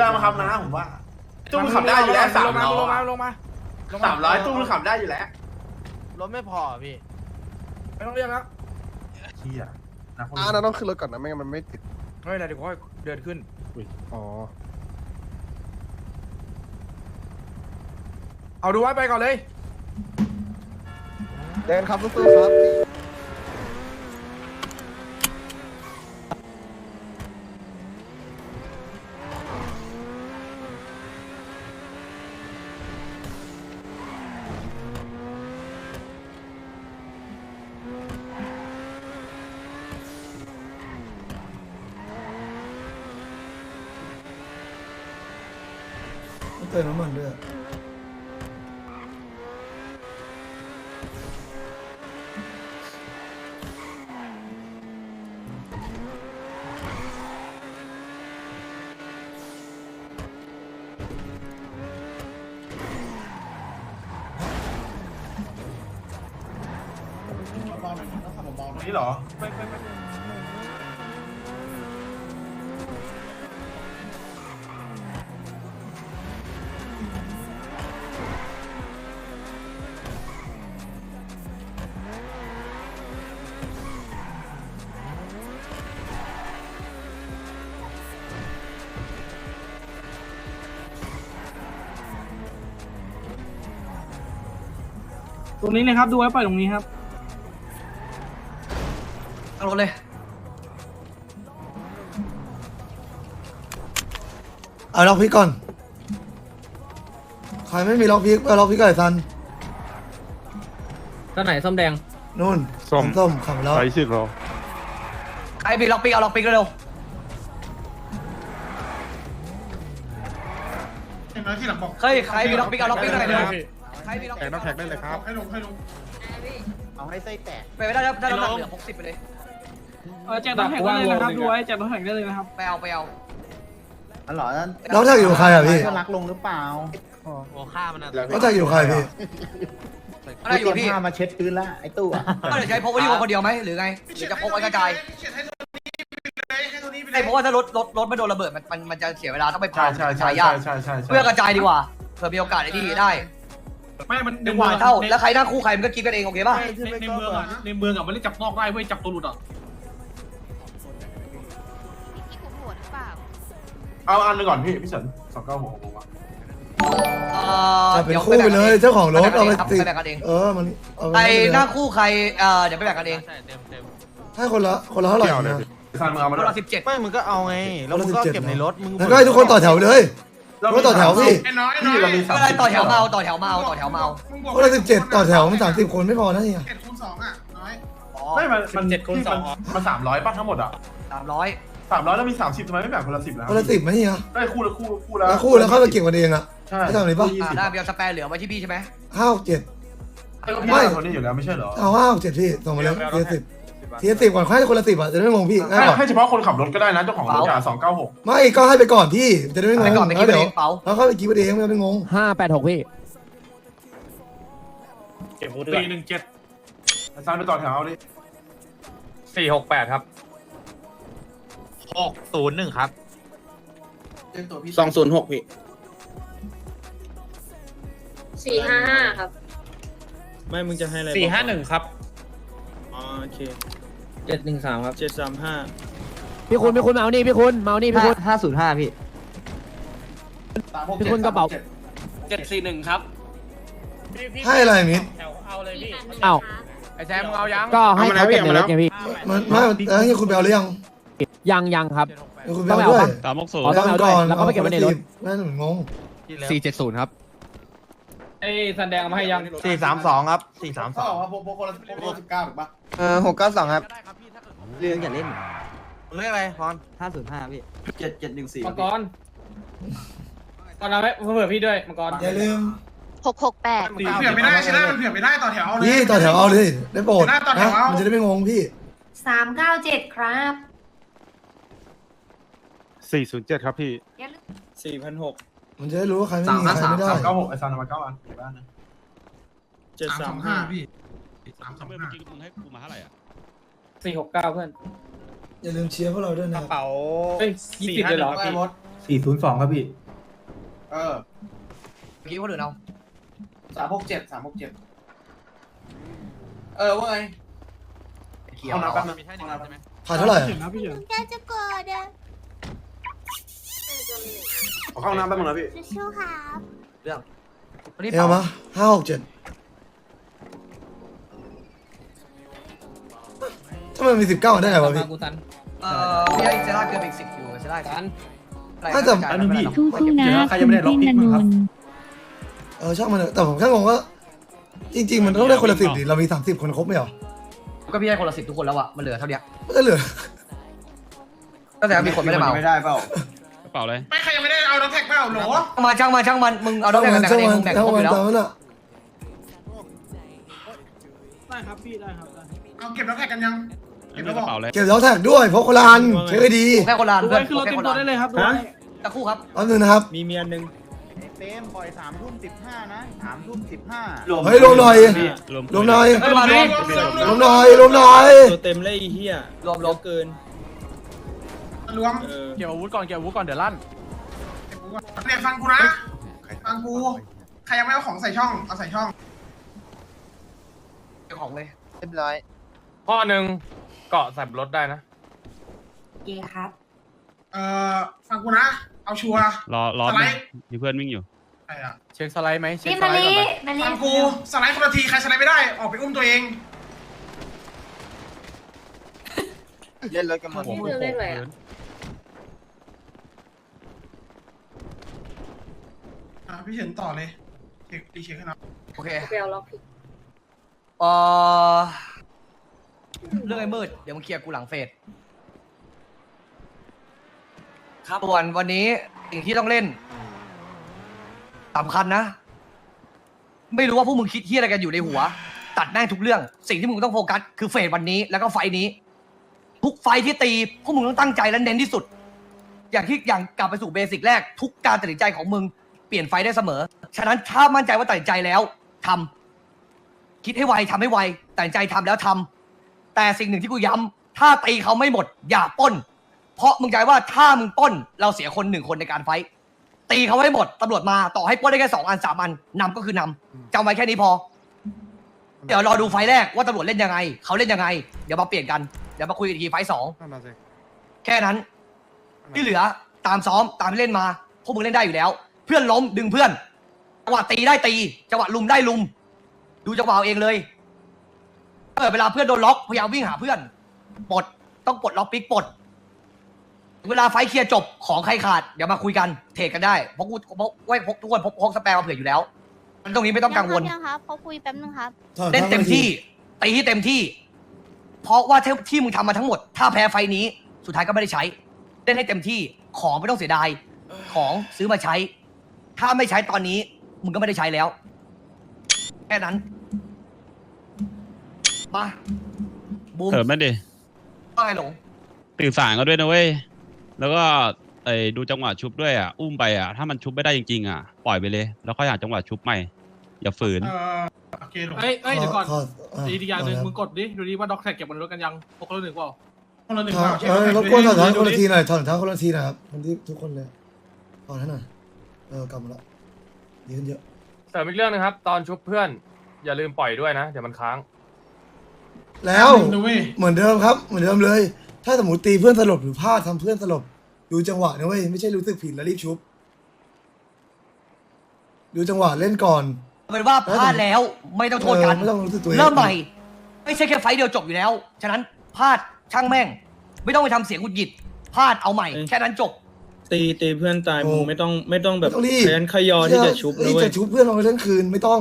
ได้มาครับนะผมว่าตู้มันขับได้อยู่แล้วสามลงมาลองมาลงมาสามร้อยตู้มันขับได้อยู่แล้วรถไม่พอพี่ไม่ต้องเรียกแล้วเฮียนะคนอ่าเราต้องขึ้นรถก่อนนะไม่งั้นมันไม่ติดเฮ้ยเดี๋ยวค่อยเดินขึ้นอ๋อเอาดูไว้ไปก่อนเลย เดินครับสู้ๆครับ เติมน้ ตรงนี้เลยครับดูไว้ปล่อยตรงนี้ครับเอารถเลย เอาล็อกพิกก่อน ใครไม่มีล็อกพิกไปล็อกพิกก่อนไอ้ซันตอนไหนส้มแดง นู่นส้ม ส้มขับไปแล้วไปสิเหรอใครมีล็อกปิกเอาล็อกปิกเร็วอย่างน้อยที่หลังบอกๆเฮ้ยใครมีล็อกปิกเอาล็อกปิกหน่อยเร็ว ใครมีล็อกแท็ปิกกน้ำแท็กได้เลยครับ ให้ลงให้ลงเอาให้ไส้แตกไปไม่ได้ได้น้ำหนักเหลือหกสิบไปเลยเออแจกรถแท็กได้เลยนะครับดูไว้แจกรถแท็กได้เลยนะครับไปเอาไปเอาอันเหรอนั่นล็อกแท็กอยู่กับใครอะพี่ก็รักลงหรือเปล่าล็อกแท็กอยู่กับใครพี่อะไรอยู่กับพี่ผ้ามาเช็ดพื้นละไอ้ตู้อะก็เดี๋ยวใช้พกไว้ที่คนเดียวไหมหรือไงหรือจะพกไว้กระจายไอ้เพราะว่าถ้ารถรถรถไม่โดนระเบิดมันมันมันจะเสียเวลาต้องไปใช่ผ่านใช่ใช่สายใช่ยากใช่ใช่ใช่เพื่อกระจายดีกว่าเผื่อมีโอกาสไอ้ที่ได้ ไม่ มันหนึ่งวันเท่าแล้วใครนั่งคู่ใครมันก็คิดกันเองโอเคป่ะในในเมืองอะ ในเมืองอะมันเล่นจับนอกได้เว้ยจับตัวหลุดอะที่ผมโหวตหรือเปล่า เอาอันหนึงก่อนพี่พี่เฉินสองเก้าหกผมว่าเอ่อจะเป็นดี๋ยวคู่ไปเลยเจ้าของรถเอาไปครับติดไปแบ่งกันเองเออมันเอาไปไอ้เลยนั่งคู่ใครเอ่อเดี๋ยวไปแบ่งกันเองให้คนละคนละเท่าไหร่เกี่ยวเลยนะพี่ซันมึงเอามาคนด้วยละสิบเจ็ดไม่มึงก็เอาไง แล้วมึงก็เก็บในรถ มึงแล้วก็ให้ทุกคนต่อแถวไปเลย ก็ต่อแถวพี่พี่เรามีสามไม่เป็นไรต่อแถวมาเอาต่อแถวมาเอาต่อแถวมาเอาคนละสิบเจ็ดต่อแถวมันสามสิบคนไม่พอนะเนี่ยอ๋อไม่มันมันพี่มันมันสามร้อยป่ะทั้งหมดอะสามร้อยสามร้อยแล้วมีสามสิบทำไมไม่แบ่งคนละสิบแล้วคนละสิบไหมเนี่ยได้คู่ละคู่คู่ละแล้วคู่แล้วเข้าไปเก็บกันเองอะ ใช่ไม่ทำอะไรปะยี่อ่าสิบได้เบียร์สแปร์เหลือไว้ที่พี่ใช่ไหมห้าหกเจ็ดให้พี่ไม่ได้คนนี้อยู่แล้วไม่ใช่เหรอ เอาห้าหกเจ็ดพี่ส่งมาเลยเทียสิบ เทียสิบก่อนให้คนละสิบอะจะได้ไม่งงพี่ง่ายให้กว่าให้เฉพาะคนขับรถก็ได้นะเจ้าของรถจ่าสองเก้าหกไม่ก็ให้ไปก่อนพี่จะได้ไม่งไปงก่อนไปแล้วคิดเดี๋ยวเองเป๋าแล้วเข้าไปกินกันเองไม่ต้องไปงงห้าแปดหกพี่สี่หนึ่งเจ็ดซันไปต่อแถวเอาดิสี่หกแปดครับหกศูนย์หนึ่งครับสองศูนย์หกพี่สี่ห้าห้าครับ ไม่ มึงจะให้อะไรสี่ห้าหนึ่งครับ อ๋อ โอเคเจ็ดหนึ่งสามครับเจ็ดสามห้าพี่คุณพี่คุณเมานี่พี่คุณเมานี่พี่คุณห้าศูนย์ห้าพี่พี่คุณกระเป๋าเจ็ดสี่หนึ่งครับให้อะไรมิดเอ้าไอ้แซมมึงเอายังก็ให้เขาเก็บในรถไงพี่มันไม่แล้วนี่คุณไปเอาหรือยังยังยังครับเดี๋ยวคุณไปเอาด้วยสามหกศูนอ๋อย์ต้องเอาด้วยแล้วก็ไปเก็บไว้ในรถนั่นหนูงงสี่เจ็ดศูนย์ครับไอ้สันแดงเอามาให้ยังสี่สามสองครับสี่สามสองเออหกเก้าสองครับ เรื่องอย่าเล่นเรื่องอะไรพรห้าศูนย์ห้าพี่เจ็ดเจ็ดหนึ่งสี่มังกรตอนนั้นเผื่อพี่ด้วยมังกรอย่าลืมหกหกแปดเผื่อไม่ได้ใช่ไหมมันเผื่อไม่ได้ต่อแถวเอาเลยพี่ต่อแถวเอาเลยได้โปรดหน้าต่อแถนะวเอามัมันจะได้ไม่งงพี่สามเก้าเจ็ดครับสี่ศูนย์เจ็ดครับพี่อย่าลืมสี่พันหกมันจะได้รู้ว่าใครไม่มีใครไม่ได้สามเก้าหกไอ้ซันเอามาเก้าอันเก็บบ้านนะเจ็ดสามห้าพี่สามสองเมื่อห้ากี้มึงให้กูมาเท่าไหร่อะ สี่หกเก้าเพื่อนอย่าลืมเชียร์พวกเราด้วยกนะระเป๋าเฮ้ยยี่สิบเลยเหรอพี่สี่ศูนย์สองครับพี่ เออเมื่อกี้คนอื่นเอาสามหกเจ็ดสามหกเจ็ดเออว่าไงเขียวเอาเอาน้ำแป๊บนึงเอาน้ำแป๊บนึงผ่านเท่าไหร่อะแกจะกดอะขอเข้าน้ำแป๊บนึงนะพี่ ชูๆครับ วันนี้เอวมาห้าหกเจ็ด ทำไมมีสิบเก้าได้ไงวะพี่ กูตันเอ่อพี่ให้เซร่าเกินไปอีกสิบอยู่เซร่าตันน่าจะ อันนึงพี่ สู้ๆนะใครยังไม่ได้ล็อกคุณเต้กนนงครับนท์เออช่างมันเถอะแต่ผมแค่งงว่า จริง ๆ มันต้องได้คนละสิบดิเรามีสามสิบคนครบไหมหรอก็พี่ให้คนละสิบทุกคนแล้วอะมันเหลือเท่าเนี้ยมันก็เหลือก็แต่มีคนไม่ได้มาเอาไม่ได้เปล่ากระเป๋าเลยไม่ใครยังไม่ได้เอาน้ำแท็กเปล่าหรอมาช่างมาช่างมันมึงเอาต้องแบ่งกันแบ่งช่ากังนเองมันมึงแบ่งช่างครบอมันยู่แล้วตามนั้นได้ครับพี่ได้ครับเอาเก็บน้ำแท็กกันยัง ไม่มีกระเป๋าเลยเก็บแล้วแท็กด้วยเพราะคนละอันใช้ให้ดีแค่คนละอันดูเพื่อนไว้คือเราแค่เต็มคนตัวละอัได้นเลยครับฮะตะคู่ครับอันหนึ่งนะครับมีเมียหนึ่งเฟมปล่อยสามทุ่มสิบห้านะสามทุ่มสิบห้าเฮ้ยรวมหน่อยรวมรวมหน่อยเฮ้ยมารวมรวมหน่อยรวมหน่อยตัวเต็มเลยไอ้เฮียรวมรวมเกินรวมเออเกี่ยวอาวุธก่อนเกี่ยวอาวุธก่อนเดี๋ยวลั่นเนี่ยฟังกูนะฟังกูใครยังไม่เอาของใส่ช่องเอาใส่ช่องเจ้าของเลยเรียบร้อยข้อหนึ่ง เกาะใส่รถได้นะเกครับ เอ่อฟังกูนะ เอาชัวร์ รอรอสไลด์ มีเพื่อนวิ่งอยู่ ใครอะเช็คสไลด์ไหมเช็คพี่สมาไลด์ลีก่อนไปมาลีฟังกูสไลด์คนละทีใครสไลด์ไม่ได้ ออกไปอุ้มตัวเอง เล่นรถกันหมดพี่เล่นเลยอะอะพี่เฉินต่อเลยเช็คดีเช็คให้นะโอเคไปเอาล็อกผิด เออ เรื่องไอ้มืดเดี๋ยวมึงเคลียร์กูหลังเฟสครับส่วนวันนี้สิ่งที่ต้องเล่นสำคัญนะ ไม่รู้ว่าพวกมึงคิดที่อะไรกันอยู่ในหัว ตัดแม่งทุกเรื่อง สิ่งที่มึงต้องโฟกัสคือเฟสวันนี้แล้วก็ไฟล์นี้ ทุกไฟล์ที่ตีพวกมึงต้องตั้งใจและเน้นที่สุด อย่างที่อย่างกลับไปสู่เบสิกแรก ทุกการตัดสินใจของมึงเปลี่ยนไฟล์ได้เสมอ ฉะนั้นถ้ามั่นใจว่าตัดสินใจแล้วทำคิดให้ไวทำให้ไวตัดสินใจทำแล้วทำ แต่สิ่งหนึ่งที่กูย้ำถ้าตีเขาไม่หมด อย่าปล้น เพราะมึงใจว่าถ้ามึงปล้น เราเสียคนหนึ่งคนในการไฟท์ตีเขาให้หมดตำรวจมาต่อให้ปล้นได้แค่สองอันสามอันนำก็คือนำจำไว้แค่นี้พอ เดี๋ยวรอดูไฟท์แรกว่าตำรวจเล่นยังไง เขาเล่นยังไง เดี๋ยวมาเปลี่ยนกัน เดี๋ยวมาคุยกันอีกทีไฟท์สองแค่นั้น ที่เหลือตามซ้อมตามที่เล่นมาพวกมึงเล่นได้อยู่แล้ว เพื่อนล้มดึงเพื่อนจังหวะตีได้ตีจังหวะลุมได้ลุม ดูจังหวะเอาเองเลย เออเวลาเพื่อนโดนล็อกพยายามวิ่งหาเพื่อนปลดต้องปลดล็อกปิ๊กปลด เวลาไฟท์เคลียร์จบของใครขาดเดี๋ยวมาคุยกันเทรดกันได้เพราะกูเพราะไว้พกทุกคนพกพกสแปร์มาเผื่ออยู่แล้วตรงนี้ไม่ต้องกังวลยังครับเขาคุยแป๊บนึงครับ เล่นเต็มที่ตีให้เต็มที่ เพราะว่าที่ที่มึงทำมาทั้งหมด ถ้าแพ้ไฟล์นี้สุดท้ายก็ไม่ได้ใช้ เล่นให้เต็มที่ของไม่ต้องเสียดายของซื้อมาใช้ ถ้าไม่ใช้ตอนนี้ มึงก็ไม่ได้ใช้แล้ว แค่นั้น มาบูมเถิดไม่ดิว่าไงหลงตื่นสายก็ด้วยนะเว้ย แล้วก็ไอ้ดูจังหวะชุบด้วยอะ อุ้มไปอะ ถ้ามันชุบไม่ได้จริงๆอะ ปล่อยไปเลย แล้วค่อยหาจังหวะชุบใหม่ อย่าฝืน เอ่อโอเคหลงเอ้ยเอ้ยเดี๋ยวก่อนขขอีกอย่างหนึ่งขมึงกดดิ ดูดิว่าด็อกแท็กเก็บบนรถกันยังพกคนละหนึ่งเปล่าคนละหนึ่งขอเปล่าเช็คเออน้ำแท็กรบกวนถอดด้เท้าวยคนละทีหน่อยถอดเท้าคนละทีหนะครับคนที่ทุกคนเลยถอดให้หน่อยเออกลับมาละดีขึ้นเยอะ เสริมอีกเรื่องหนึงครับ ตอนชุบเพื่อน อย่าลืมปล่อยด้วยนะ เดี๋ยวมันค้าง แล้ว ดูเว้ยเหมือนเดิมครับ เหมือนเดิมเลย ถ้าสมมติตีเพื่อนสลบหรือพลาดทำเพื่อนสลบ ดูจังหวะนะเว้ย ไม่ใช่รู้สึกผิดแล้วรีบชุบ ดูจังหวะเล่นก่อน เอาเป็นว่าพลาดแล้วไม่ต้องโทษกัน เออไม่ต้องรู้สึกตัวเอง เริ่มใหม่ ไม่ใช่แค่ไฟต์เดียวจบอยู่แล้ว ฉะนั้นพลาดช่างแม่ง ไม่ต้องไปทำเสียงหงุดหงิดพลาดเอาใหม่ แค่นั้นจบ ตีตีเพื่อนตายมึงไม่ต้องไม่ต้องแบบไม่ต้องรีบขยันขยอที่จะชุบนะรีบเว้ยจะชุบเพื่อนเราไปทั้งคืนไม่ต้อง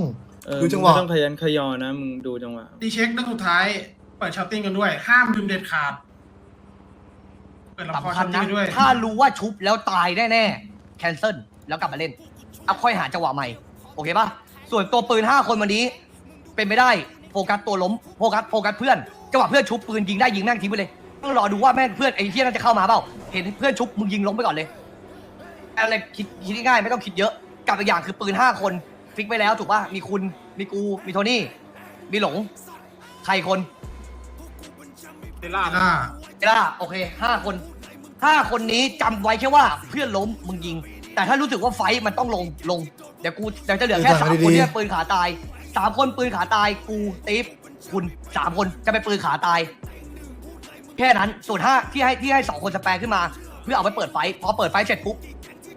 เออดูจังหวะไม่ต้องขยันขยอนะมึงดูจังหวะดีเช็คเรื่องสุดท้าย เปิดชาร์ติ้งกันด้วย ห้ามลืมเด็ดขาด เปิดละครสำคัชาญร์ติ้งนะกันด้วย ถ้ารู้ว่าชุบแล้วตายแน่ๆแคนเซิลแล้วกลับมาเล่น เอาค่อยหาจังหวะใหม่ โอเคปะส่วนตัวปืน 5 คนวันนี้ เป็นไม่ได้โฟกัสตัวล้มโฟกัสโฟกัสเพื่อน จังหวะเพื่อนชุบปืนยิงได้ยิงแม่งทิ้งไปเลยต้องรอดูว่าแม่งเพื่อนไอ้เที่ยนั่นจะเข้ามาเปล่า เห็นเพื่อนชุบมึงยิงล้มไปก่อนเลยอะไรคิดคิดง่ายๆไม่ต้องคิดเยอะกับอีกอย่างคือปืน 5 คน ฟิกไปแล้วถูกปะมีคุณมีกูมีโทนี่ มีหลง ใครคนเซล่าอ่าเอล่าโอเคห้าคนถ้าคนนี้จำไว้แค่ว่าเพื่อนล้มมึงยิง แต่ถ้ารู้สึกว่าไฟท์มันต้องลงลงเดี๋ยวกูเดี๋ยวจะเหลือแค่สามคนเนี่ยปืนขาตายสามคนปืนขาตายกูติ๊บคุณสามคนจะไปปืนขาตาย แค่นั้นส่วนห้าที่ให้ที่ให้สองคนสแปรขึ้นมา เพื่อเอาไปเปิดไฟท์พอเปิดไฟท์เสร็จปุ๊บ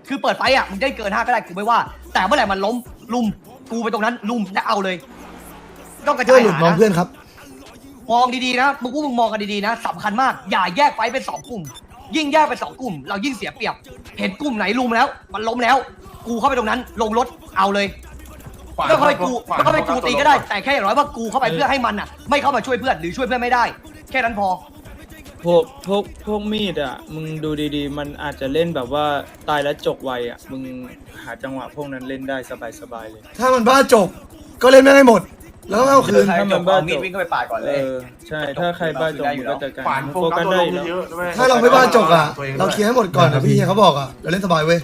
คือเปิดไฟท์อะมึงได้เกินห้าก็ได้กูไม่ว่า แต่เมื่อไหร่มันล้ม ลุมกูไปตรงนั้นลุมและเอาเลย ต้องกระเพื่อจานยหลุดหาน้องนะ เพื่อนครับ มองดีๆนะมึงพวกมึงมองกันดีๆนะสำคัญมาก อย่าแยกไฟเป็นสองกลุ่ม ยิ่งแยกเป็นสองกลุ่ม เรายิ่งเสียเปรียบ เห็นกลุ่มไหนลุมแล้ว มันล้มแล้ว กูเข้าไปตรงนั้น ลงรถเอาเลยก็เข้าไปกูก็เข้าไปกูตีก็ได้แต่แค่อย่างน้อยว่ากูเข้าไปเพื่อให้มันอะ ไม่เข้ามาช่วยเพื่อนหรือช่วยเพื่อนไม่ได้ แค่นั้นพอ พวกพวกพวกมีดอะ มึงดูดีๆ มันอาจจะเล่นแบบว่าตายแล้วจกไวอะ มึงหาจังหวะพวกนั้นเล่นได้สบายๆเลย ถ้ามันบ้าจบก็เล่นไม่ได้หมด แล้วก็เอาคืน ถ้ามันบ้าจบวิ่งเข้าไปปาดก่อนเอเลยอใช่ ถ้าใครบ้าจบมึงก็จัดการขวานมันโฟโฟกักัสสได้ได้เยอยู่อะแล้วๆด้วยถ้าเราไม่บ้าจบอะ ตัวงเราเคลียร์ให้หมดก่อนนะพี่เฮียเขาบอกอะเราเล่นสบายเว้ย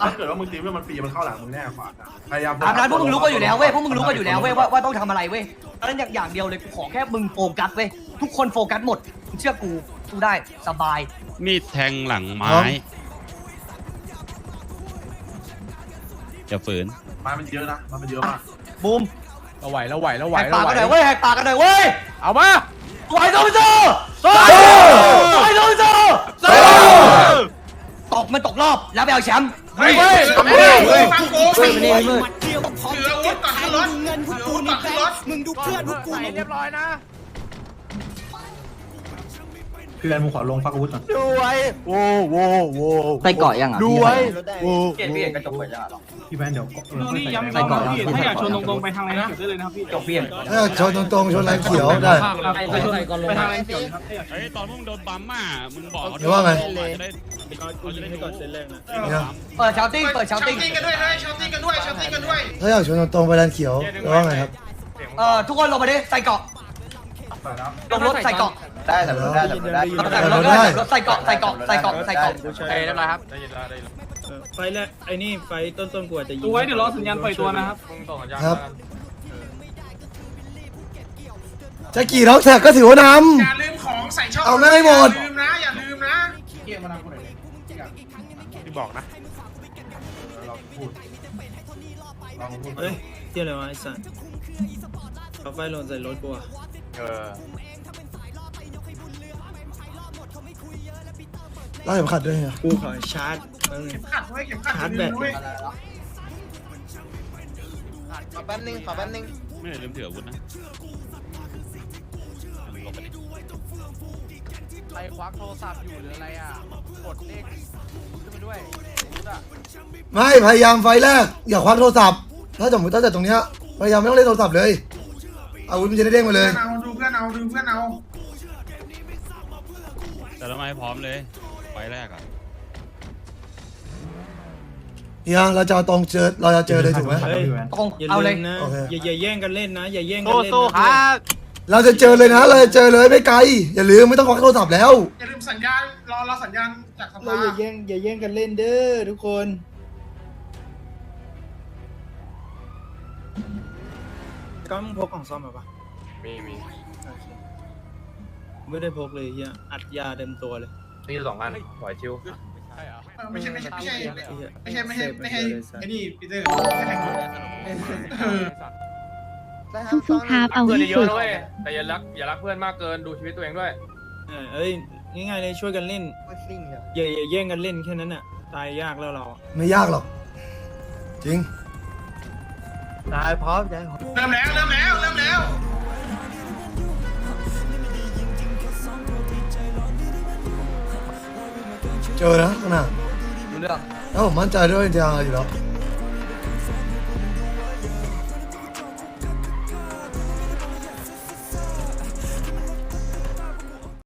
ถ้าเกิดว่ามึงตีเพื่อนมันฟรีมันเข้าหลังมึงแน่ขวานอะพยายามตามนั้นพวกมึงรู้กันอยู่แล้วเว้ยพวกมึงรู้กันอยู่แล้วเว้ยว่าว่าต้องทำอะไรเว้ยเพราะฉะนั้นอย่างอย่างเดียวเลยกูขอแค่มึงโฟกัสเว้ยทุกคนโฟกัสหมดมึงเชื่อกูกูได้สบาย มีดแทงหลังไม้ครับอย่าฝืนมามันเยอะนะมันเยอะมากบูมเราไหวเราไหวเราไหวแหกเราปากไหวกันหน่อยเว้ยแหกปากกันหน่อยเว้ยเอามา ไหวโซโซโซไหวโซโซโซต กมันตกรอบแล้วไปเอาแชมป์เฮ้ยเฮ้ยฟังกูฟังกูฟังกูถืออาวุธก่อนขึ้นรถถืออาวุธก่อนขึ้นรถมึงดูเพื่อนพวกกูเรียบร้อยนะเพื่อนมึงขอลงฟักอาวุธก่อนดูไว้โว้โว้โว้ไปเกาะยังอะดูไว้โว้เกลียดพี่เอกกระจกเปิดยังอะพี่แมนเดี๋ยวนี่ย้ำไปก่อนถ้าอยากชนตรงๆไปทางไหนนะได้เลยนะครับพี่จบเปลี่ยนถ้าชนตรงๆชนแรงเขียวได้ไปชนก่อนลงไปทางไหนเขียวครับเฮ้ยตอนพวกมึงโดนบัมอะมึงบอกเดี๋ยวว่าไงจะได้กูยิงให้ก่อนเซตแรกนะเนี่ยเปิดชาวติ้งเปิดชาวติ้งกันด้วยนะชาวติ้งกันด้วยชาวติ้งกันด้วยถ้าอยากชนตรงๆไปแรงเขียวแล้วว่าไงครับเอ่อทุกคนลงมาดิใส่เกาะไปแล้วลงรถใส่เกาะได้แต่ได้แต่ได้ลงรถได้รถใส่เกาะใส่เกาะใส่เกาะใส่เกาะกูใช้เรียบร้อยครับได้ยินแล้วได้ยินแล้วเออไฟแรกไอ้นี่ไฟต้นๆกูอาจจะยิงดูไว้เดี๋ยวรอสัญญาณปล่อยตัวนะครับมึงส่งสัญญาณครับมาจะกี่ล็อกแท็กก็ถือว่านอย่าลืมของใส่ช่องเอาแม่งให้หมดอย่าลืมนะอย่าลืมนะเกี่ยมาทำคนไหนที่บอกนะเราพูดเราพูดเอ้ยเที่ยอะไรวะไอ้สัสเอาไฟลงใส่รถกูอะ เออำไล่เข็มขัดด้วยเหรอกูขอชาร์จแป๊บนึงเข็มขัดไว้เข็มขัดชาร์จแบตไว้ขอแป๊บนึงขอแป๊บนึงไม่ได้ลืมถืออาวุธนะลงไปดิใครควักโทรศัพท์อยู่หรืออะไรอะ กดเลขขึ้นมาด้วยรู้อะไม่พยายามไฟแรกอย่าควักโทรศัพท์ ถ้าสมมติถ้าจากตรงเนี้ยพยายามไม่ต้องเล่นโทรศัพท์เลยอาวุธมันจะได้เด้งมาเลย เพื่อนเอาดูเพื่อนเอาดูเพื่อนเอาแต่ละไม้พร้อมเลยไฟแรกอะเฮียเราจะเอาตรงเจอเราจะเจอเลยถูกไหมเฮ้ยตรงอย่าเอาเลลืยมนะโอเคอย่าอย่าแย่งกันเล่นนะอย่าแย่งกันเล่นนะเราจะเจอเลยนะเราจะเจอเลยไม่ไกล อย่าลืมไม่ต้องควักโทรศัพท์แล้ว อย่าลืมสัญญาณรอรอสัญญาณจากสเราภาอย่าแย่งอย่าแย่งกันเล่นเด้อทุกคนก็มึงพกกล่องซ่อมมาปะมีมี โอเคไม่ได้พกเลยเฮียอัดยาเต็มตัวเลยนี่สองอันไหวชิวใช่เหรอเออไม่ใช่ไม่ใช่ไม่ใช่ไอ้เหี้ยไม่ใช่ไม่ใช่ไม่ใช่เสพปเลยสัสไอ้นี่ปีเตอร์ไม่ใช่เออสู้ๆครับเอาเพื่อนให้เยสุอะดนะเว้ยแต่อย่ารักอย่ารักเพื่อนมากเกินดูชีวิตตัวเองด้วยเออเอ้ยง่ายๆเลยช่วยกันเล่นอย่าอย่าแย่งกันเล่นแค่นั้นน่ะตายยากแล้วเราอะไม่ยากหรอกจริงตายพร้อมใจเริ่มแล้วเริ่มแล้วเริ่มแล้ว เจอนะข้างหน้าดูเรื่องแ